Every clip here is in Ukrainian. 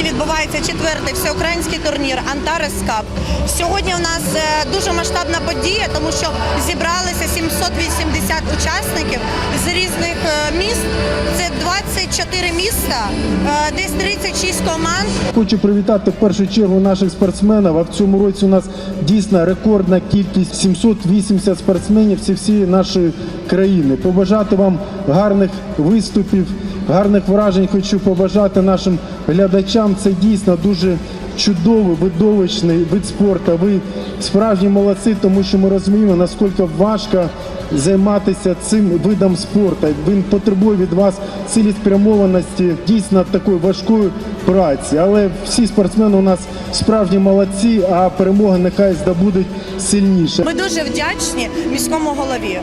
відбувається четвертий всеукраїнський турнір Антарес Кап. Сьогодні у нас е, дуже масштабна подія, тому що зібралися 780 учасників з різних е, міст. Це 24 міста, е, десь 36 команд. Хочу привітати в першу чергу наших спортсменів. А в цьому році у нас дійсно рекордна кількість 780 спортсменів. Це всі нашої країни. Побажати вам гарних виступів, гарних вражень. Хочу побажати нашим глядачам. Це дійсно дуже чудовий, видовищний вид спорту. Ви справжні молодці, тому що ми розуміємо, наскільки важко займатися цим видом спорту. Він потребує від вас цілеспрямованості, дійсно такої важкої праці. Але всі спортсмени у нас справжні молодці, а перемоги нехай здобудуть сильніше. Ми дуже вдячні міському голові.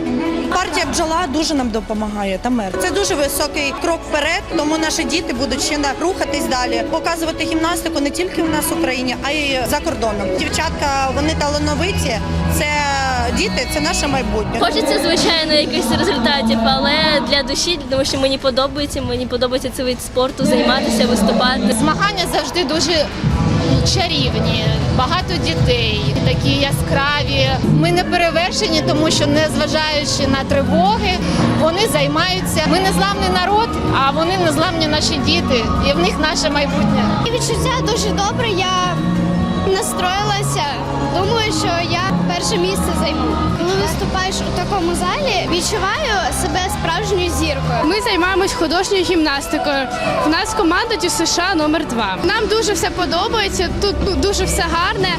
Партія бджола дуже нам допомагає. Та мер це дуже високий крок вперед. Тому наші діти будуть ще рухатись далі, показувати гімнастику не тільки в нас в Україні, а й за кордоном. Дівчатка вони талановиті. Це діти, це наше майбутнє. Хочеться, звичайно, якихось результатів, але для душі, тому що мені подобається, мені подобається цей вид спорту, займатися, виступати. Змагання завжди дуже чарівні, багато дітей, такі яскраві. Ми не перевершені, тому що незважаючи на тривоги, вони займаються. Ми незламний народ, а вони незламні наші діти, і в них наше майбутнє. Відчуття дуже добре. Я настроїлася. Думаю, що я перше місце займу. Коли виступаєш у такому залі, відчуваю себе справжньою зіркою. Ми займаємось художньою гімнастикою. В нас команда Дю США номер 2 Нам дуже все подобається. Тут ну, дуже все гарне,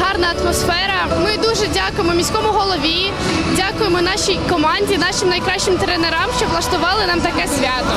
гарна атмосфера. Ми дуже дякуємо міському голові, дякуємо нашій команді, нашим найкращим тренерам, що влаштували нам таке свято.